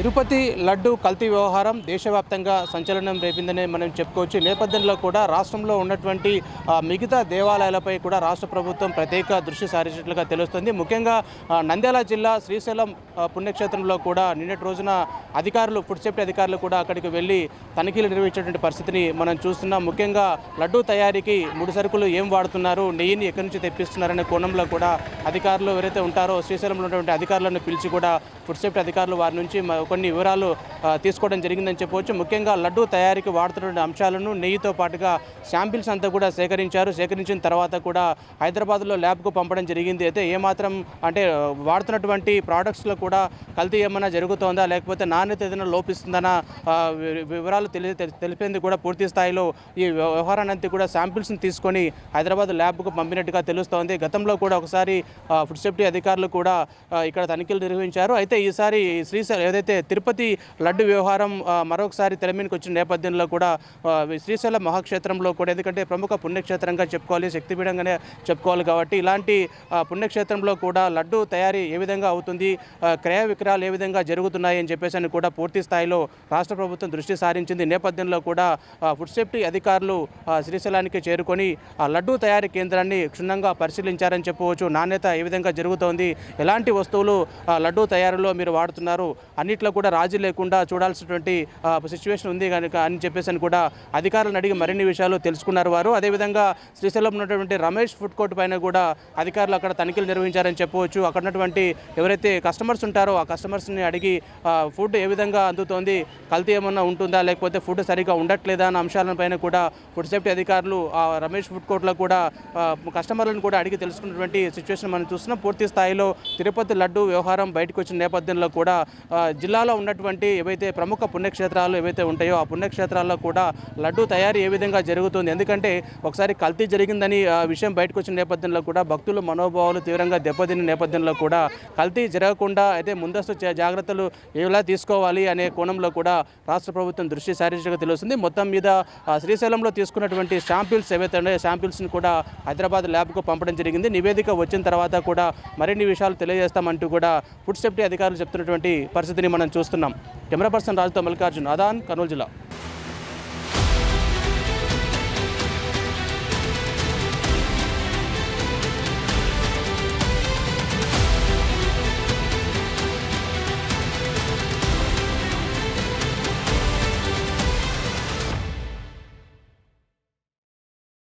తిరుపతి లడ్డు కల్తీ వ్యవహారం దేశవ్యాప్తంగా సంచలనం రేపిందని మనం చెప్పుకోవచ్చు. ఈ నేపథ్యంలో కూడా రాష్ట్రంలో ఉన్నటువంటి మిగతా దేవాలయాలపై కూడా రాష్ట్ర ప్రభుత్వం ప్రత్యేక దృష్టి సారించినట్లుగా తెలుస్తుంది. ముఖ్యంగా నంద్యాల జిల్లా శ్రీశైలం పుణ్యక్షేత్రంలో కూడా నిన్నటి రోజున అధికారులు ఫుడ్ సేఫ్టీ అధికారులు కూడా అక్కడికి వెళ్ళి తనిఖీలు నిర్వహించేటువంటి పరిస్థితిని మనం చూస్తున్నాం. ముఖ్యంగా లడ్డు తయారీకి ముడి సరుకులు ఏం వాడుతున్నారు నెయ్యిని ఎక్కడి నుంచి తెప్పిస్తున్నారనే కోణంలో కూడా అధికారులు ఎవరైతే ఉంటారో శ్రీశైలంలో ఉన్నటువంటి అధికారులను పిలిచి కూడా ఫుడ్ సేఫ్టీ అధికారులు వారి నుంచి కొన్ని వివరాలు తీసుకోవడం జరిగిందని చెప్పవచ్చు. ముఖ్యంగా లడ్డు తయారీకి వాడుతున్న అంశాలను నెయ్యితో పాటుగా శాంపిల్స్ అంతా కూడా సేకరించారు. సేకరించిన తర్వాత కూడా హైదరాబాద్లో ల్యాబ్కు పంపడం జరిగింది. అయితే ఏమాత్రం అంటే వాడుతున్నటువంటి ప్రోడక్ట్స్లో కూడా కల్తీ ఏమైనా జరుగుతోందా? లేకపోతే నాణ్యత ఏదైనా లోపిస్తుందన్న వివరాలు తెలి తెలి- తెలిపేందుకు కూడా పూర్తి స్థాయిలో ఈ వ్యవహారాన్ని కూడా శాంపిల్స్ని తీసుకొని హైదరాబాద్ ల్యాబ్కు పంపినట్టుగా తెలుస్తోంది. గతంలో కూడా ఒకసారి ఫుడ్ సేఫ్టీ అధికారులు కూడా ఇక్కడ తనిఖీలు నిర్వహించారు. అయితే ఈసారి శ్రీశైలం ఏదైతే తిరుపతి లడ్డు వ్యవహారం మరొకసారి తెరమీనికి వచ్చిన నేపథ్యంలో కూడా శ్రీశైలం మహాక్షేత్రంలో కూడా ఎందుకంటే ప్రముఖ పుణ్యక్షేత్రంగా చెప్పుకోవాలి శక్తిపీఠంగానే చెప్పుకోవాలి కాబట్టి ఇలాంటి పుణ్యక్షేత్రంలో కూడా లడ్డు తయారీ ఏ విధంగా అవుతుంది క్రయ విక్రయాలు ఏ విధంగా జరుగుతున్నాయి అని చెప్పేసి అని కూడా పూర్తి స్థాయిలో రాష్ట్ర ప్రభుత్వం దృష్టి సారించింది. నేపథ్యంలో కూడా ఫుడ్ సేఫ్టీ అధికారులు శ్రీశైలానికి చేరుకొని ఆ లడ్డు తయారీ కేంద్రాన్ని క్షుణ్ణంగా పరిశీలించారని చెప్పవచ్చు. నాణ్యత ఏ విధంగా జరుగుతోంది ఎలాంటి వస్తువులు లడ్డూ లడ్డు తయారీలో మీరు వాడుతున్నారు అన్నిట్లో కూడా రాజీ లేకుండా చూడాల్సినటువంటి సిచ్యువేషన్ ఉంది కనుక అని చెప్పేసి అని కూడా అధికారులను అడిగి మరిన్ని విషయాలు తెలుసుకున్నారు వారు. అదేవిధంగా శ్రీశైలం ఉన్నటువంటి రమేష్ ఫుడ్ కోర్ట్ పైన కూడా అధికారులు అక్కడ తనిఖీలు నిర్వహించారని చెప్పవచ్చు. అక్కడ ఉన్నటువంటి ఎవరైతే కస్టమర్స్ ఉంటారో ఆ కస్టమర్స్ని అడిగి ఫుడ్ ఏ విధంగా అందుతోంది కల్తీ ఏమన్నా ఉంటుందా లేకపోతే ఫుడ్ సరిగా ఉండట్లేదా అన్న అంశాలపైన కూడా ఫుడ్ సేఫ్టీ అధికారులు ఆ రమేష్ ఫుడ్ కోర్ట్లో కూడా కస్టమర్లను కూడా అడిగి తెలుసుకున్నటువంటి సిచ్యువేషన్ మనం చూస్తున్నాం. పూర్తి స్థాయిలో తిరుపతి లడ్డు వ్యవహారం బయటకు వచ్చిన నేపథ్యంలో కూడా జిల్లా జిల్లాలో ఉన్నటువంటి ఏవైతే ప్రముఖ పుణ్యక్షేత్రాలు ఏవైతే ఉంటాయో ఆ పుణ్యక్షేత్రాల్లో కూడా లడ్డు తయారీ ఏ విధంగా జరుగుతుంది? ఎందుకంటే ఒకసారి కల్తీ జరిగిందని ఆ విషయం బయటకు వచ్చిన నేపథ్యంలో కూడా భక్తుల మనోభావాలు తీవ్రంగా దెబ్బతిన్న నేపథ్యంలో కూడా కల్తీ జరగకుండా అయితే ముందస్తు జాగ్రత్తలు ఎలా తీసుకోవాలి అనే కోణంలో కూడా రాష్ట్ర ప్రభుత్వం దృష్టి సారించగా తెలుస్తుంది. మొత్తం మీద శ్రీశైలంలో తీసుకున్నటువంటి శాంపిల్స్ ఏవైతే ఉన్నాయో శాంపిల్స్ని కూడా హైదరాబాద్ ల్యాబ్కు పంపడం జరిగింది. నివేదిక వచ్చిన తర్వాత కూడా మరిన్ని విషయాలు తెలియజేస్తామంటూ కూడా ఫుడ్ సేఫ్టీ అధికారులు చెప్తున్నటువంటి పరిస్థితిని మనం మనం చూస్తున్నాం. కెమెరా పర్సన్ రాజుతో మల్లికార్జున్ అదాన్ కర్నూలు జిల్లా.